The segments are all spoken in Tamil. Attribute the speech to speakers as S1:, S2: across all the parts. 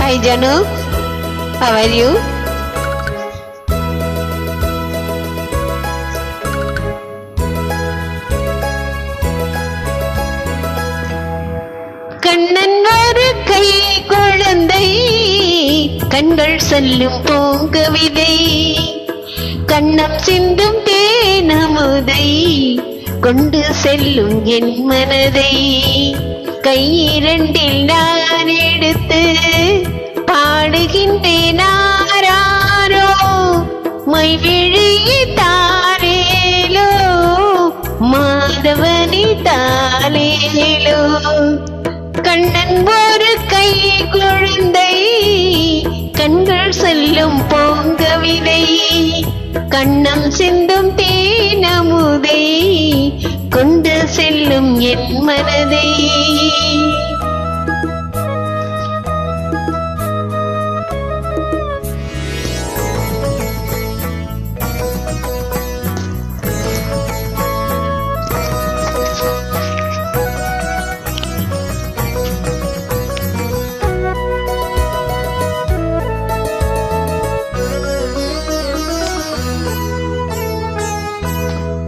S1: Hi Janu, how are you? Kannan வரு கை குழந்தை கண்கள் சொல்லும் பூங்கவிதை கண்ணம் சிந்தும் தேனமுதை கொண்டு செல்லும் என் மனதை கையிரண்டில் நான் எடுத்து பாடுகின்றேன் ஆராரோ? மை விழியை தாரேலோ மாதவனி தாலேலோ கண்ணன் ஒரு கை குழந்தை கண்கள் செல்லும் பூங்கவிதை கண்ணம் சிந்தும் தேனமுதை. கொண்டு செல்லும் என் மனதை.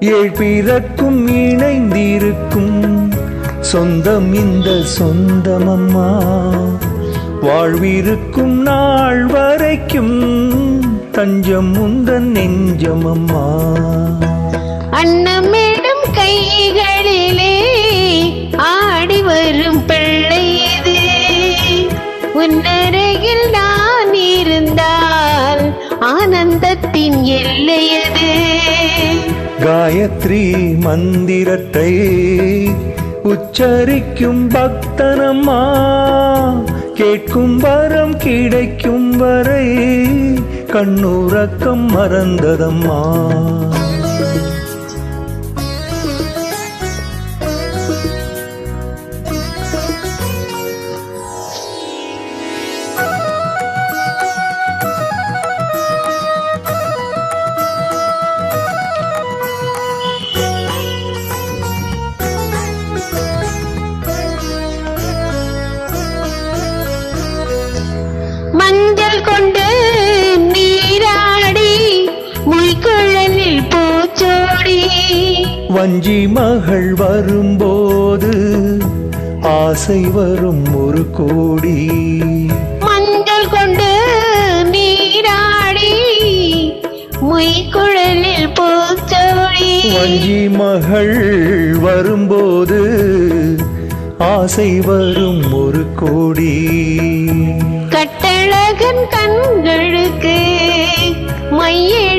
S2: ஏழ் பிறக்கும் இணைந்திருக்கும். சொந்தம் இந்த சொந்தமம்மா. வாழ்விருக்கும் நாள் வரைக்கும் தஞ்சம் உந்தன் நெஞ்சமம்மா.
S1: அன்னமிடும் கைகளிலே ஆடி வரும் பிள்ளை இது. உன்னர
S2: காயத்ரி மந்திரத்தை உச்சரிக்கும் பக்தனம்மா. கேட்கும் வரம் கிடைக்கும் வரை கண்ணூரக்கம் மறந்ததம்மா. வஞ்சி மகள் வரும்போது ஆசை வரும் ஒரு கோடி.
S1: மஞ்சள் கொண்டு நீராடி மொய்க்குழலில் பூச்சோடி.
S2: வஞ்சி மகள் வரும்போது ஆசை வரும் ஒரு கோடி.
S1: கட்டழகன் கண்களுக்கு மையெடுத்து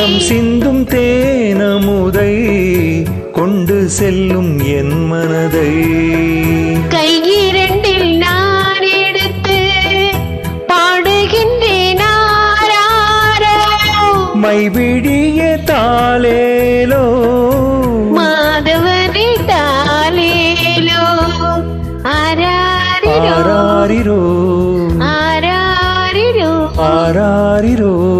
S2: கண்ணம் சிந்தும் தேனமுதை கொண்டு செல்லும் என் மனதை.
S1: கையிரண்டில் நான் எடுத்து பாடுகின்றேன்.
S2: மைவிடிய தாளேலோ.
S1: மாதவனே ஆராரிரோ.
S2: ஆராரிரோ.
S1: ஆராரிரோ.
S2: ஆராரிரோ.